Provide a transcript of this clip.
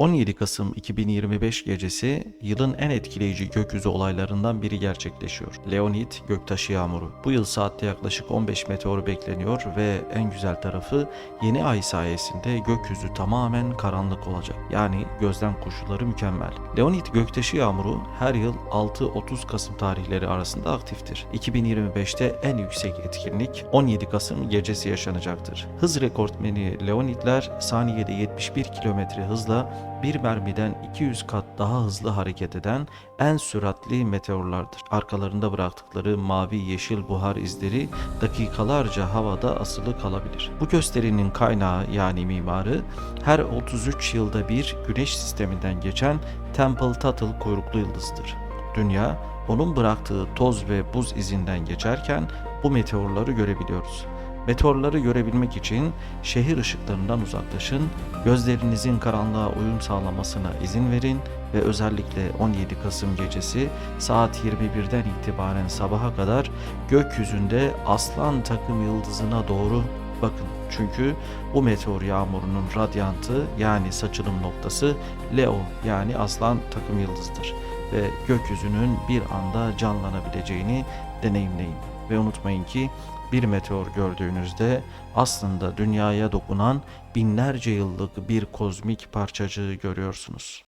17 Kasım 2025 gecesi yılın en etkileyici gökyüzü olaylarından biri gerçekleşiyor. Leonid göktaşı yağmuru. Bu yıl saatte yaklaşık 15 meteor bekleniyor ve en güzel tarafı yeni ay sayesinde gökyüzü tamamen karanlık olacak. Yani gözlem koşulları mükemmel. Leonid göktaşı yağmuru her yıl 6-30 Kasım tarihleri arasında aktiftir. 2025'te en yüksek etkinlik 17 Kasım gecesi yaşanacaktır. Hız rekortmeni Leonidler saniyede 71 km hızla bir mermiden 200 kat daha hızlı hareket eden en süratli meteorlardır. Arkalarında bıraktıkları mavi yeşil buhar izleri dakikalarca havada asılı kalabilir. Bu gösterinin kaynağı yani mimarı her 33 yılda bir güneş sisteminden geçen Temple Tuttle kuyruklu yıldızdır. Dünya onun bıraktığı toz ve buz izinden geçerken bu meteorları görebiliyoruz. Meteorları görebilmek için şehir ışıklarından uzaklaşın, gözlerinizin karanlığa uyum sağlamasına izin verin ve özellikle 17 Kasım gecesi saat 21'den itibaren sabaha kadar gökyüzünde aslan takım yıldızına doğru bakın. Çünkü bu meteor yağmurunun radyantı yani saçılım noktası Leo yani aslan takım yıldızıdır ve gökyüzünün bir anda canlanabileceğini deneyimleyin. Ve unutmayın ki bir meteor gördüğünüzde aslında dünyaya dokunan binlerce yıllık bir kozmik parçacığı görüyorsunuz.